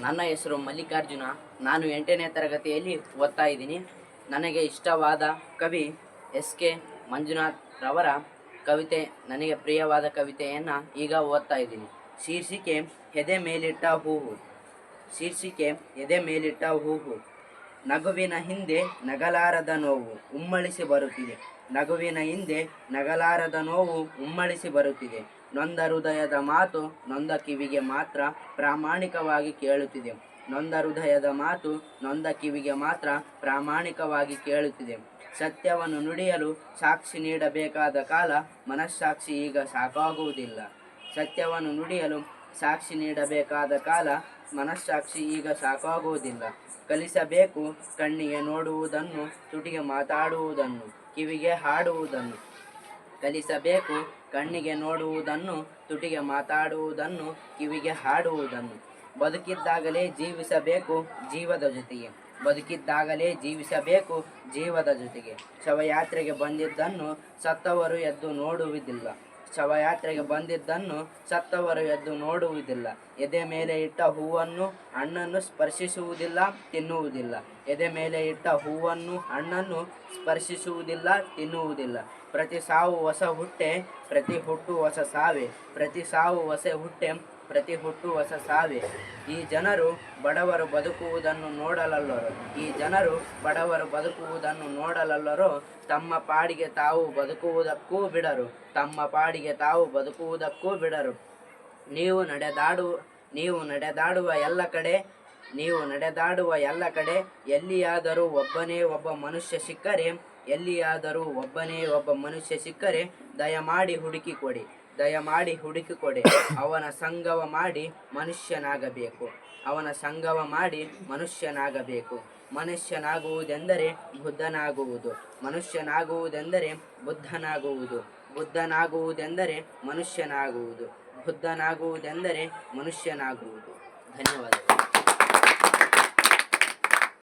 ನನ್ನ ಹೆಸರು ಮಲ್ಲಿಕಾರ್ಜುನ. ನಾನು ಎಂಟನೇ ತರಗತಿಯಲ್ಲಿ ಓದ್ತಾ ಇದ್ದೀನಿ. ನನಗೆ ಇಷ್ಟವಾದ ಕವಿ ಎಸ್ ಕೆ ಮಂಜುನಾಥ್ ರವರ ಕವಿತೆ, ನನಗೆ ಪ್ರಿಯವಾದ ಕವಿತೆಯನ್ನು ಈಗ ಓದ್ತಾ ಇದ್ದೀನಿ. ಶೀರ್ಷಿಕೆ ಎದೆ ಮೇಲಿಟ್ಟ ಹೂವು. ಶೀರ್ಷಿಕೆ ಎದೆ ಮೇಲಿಟ್ಟ ಹೂವು. ನಗುವಿನ ಹಿಂದೆ ನಗಲಾರದ ನೋವು ಉಮ್ಮಳಿಸಿ ಬರುತ್ತಿದೆ. ನಗುವಿನ ಹಿಂದೆ ನಗಲಾರದ ನೋವು ಉಮ್ಮಳಿಸಿ ಬರುತ್ತಿದೆ. ನೊಂದ ಹೃದಯದ ಮಾತು ನೊಂದ ಕಿವಿಗೆ ಮಾತ್ರ ಪ್ರಾಮಾಣಿಕವಾಗಿ ಕೇಳುತ್ತಿದೆ. ನೊಂದ ಹೃದಯದ ಮಾತು ನೊಂದ ಕಿವಿಗೆ ಮಾತ್ರ ಪ್ರಾಮಾಣಿಕವಾಗಿ ಕೇಳುತ್ತಿದೆ. ಸತ್ಯವನ್ನು ನುಡಿಯಲು ಸಾಕ್ಷಿ ನೀಡಬೇಕಾದ ಕಾಲ ಮನಸ್ಸಾಕ್ಷಿ ಈಗ ಸಾಕಾಗುವುದಿಲ್ಲ. ಸತ್ಯವನ್ನು ನುಡಿಯಲು ಸಾಕ್ಷಿ ನೀಡಬೇಕಾದ ಕಾಲ ಮನಸ್ಸಾಕ್ಷಿ ಈಗ ಸಾಕಾಗುವುದಿಲ್ಲ ಕಲಿಸಬೇಕು ಕಣ್ಣಿಗೆ ನೋಡುವುದನ್ನು, ತುಟಿಗೆ ಮಾತಾಡುವುದನ್ನು, ಕಿವಿಗೆ ಹಾಡುವುದನ್ನು. ಕಲಿಸಬೇಕು ಕಣ್ಣಿಗೆ ನೋಡುವುದನ್ನು, ತುಟಿಗೆ ಮಾತಾಡುವುದನ್ನು, ಕಿವಿಗೆ ಹಾಡುವುದನ್ನು. ಬದುಕಿದ್ದಾಗಲೇ ಜೀವಿಸಬೇಕು ಜೀವದ ಜೊತೆಗೆ. ಬದುಕಿದ್ದಾಗಲೇ ಜೀವಿಸಬೇಕು ಜೀವದ ಜೊತೆಗೆ. ಶವಯಾತ್ರೆಗೆ ಬಂದಿದ್ದನ್ನು ಸತ್ತವರು ಎದ್ದು ನೋಡುವುದಿಲ್ಲ. ಶವಯಾತ್ರೆಗೆ ಬಂದಿದ್ದನ್ನು ಸತ್ತವರು ಎದ್ದು ನೋಡುವುದಿಲ್ಲ. ಎದೆ ಮೇಲೆ ಇಟ್ಟ ಹೂವನ್ನು ಹಣ್ಣನ್ನು ಸ್ಪರ್ಶಿಸುವುದಿಲ್ಲ ತಿನ್ನುವುದಿಲ್ಲ. ಎದೆ ಮೇಲೆ ಇಟ್ಟ ಹೂವನ್ನು ಹಣ್ಣನ್ನು ಸ್ಪರ್ಶಿಸುವುದಿಲ್ಲ, ತಿನ್ನುವುದಿಲ್ಲ. ಪ್ರತಿ ಸಾವು ಹೊಸ ಹುಟ್ಟೆ, ಪ್ರತಿ ಹುಟ್ಟು ಹೊಸ ಸಾವೆ. ಪ್ರತಿ ಸಾವು ಹೊಸ ಹುಟ್ಟೆ, ಪ್ರತಿ ಹುಟ್ಟು ಹೊಸ ಸಾವೆ. ಈ ಜನರು ಬಡವರು ಬದುಕುವುದನ್ನು ನೋಡಲಲ್ಲರು. ಈ ಜನರು ಬಡವರು ಬದುಕುವುದನ್ನು ನೋಡಲಲ್ಲರು. ತಮ್ಮ ಪಾಡಿಗೆ ತಾವು ಬದುಕುವುದಕ್ಕೂ ಬಿಡರು. ತಮ್ಮ ಪಾಡಿಗೆ ತಾವು ಬದುಕುವುದಕ್ಕೂ ಬಿಡರು. ನೀವು ನಡೆದಾಡು, ನೀವು ನಡೆದಾಡುವ ಎಲ್ಲ ಕಡೆ ನೀವು ನಡೆದಾಡುವ ಎಲ್ಲ ಕಡೆ ಎಲ್ಲಿಯಾದರೂ ಒಬ್ಬನೇ ಒಬ್ಬ ಮನುಷ್ಯ ಸಿಕ್ಕರೆ, ಎಲ್ಲಿಯಾದರೂ ಒಬ್ಬನೇ ಒಬ್ಬ ಮನುಷ್ಯ ಸಿಕ್ಕರೆ, ದಯಮಾಡಿ ಹುಡುಕಿ ಕೊಡಿ ದಯಮಾಡಿ ಹುಡುಕಿ ಕೊಡಿ ಅವನ ಸಂಗವ ಮಾಡಿ ಮನುಷ್ಯನಾಗಬೇಕು. ಅವನ ಸಂಗವ ಮಾಡಿ ಮನುಷ್ಯನಾಗಬೇಕು. ಮನುಷ್ಯನಾಗುವುದೆಂದರೆ ಬುದ್ಧನಾಗುವುದು. ಮನುಷ್ಯನಾಗುವುದೆಂದರೆ ಬುದ್ಧನಾಗುವುದು. ಬುದ್ಧನಾಗುವುದೆಂದರೆ ಮನುಷ್ಯನಾಗುವುದು. ಬುದ್ಧನಾಗುವುದೆಂದರೆ ಮನುಷ್ಯನಾಗುವುದು. ಧನ್ಯವಾದಗಳು.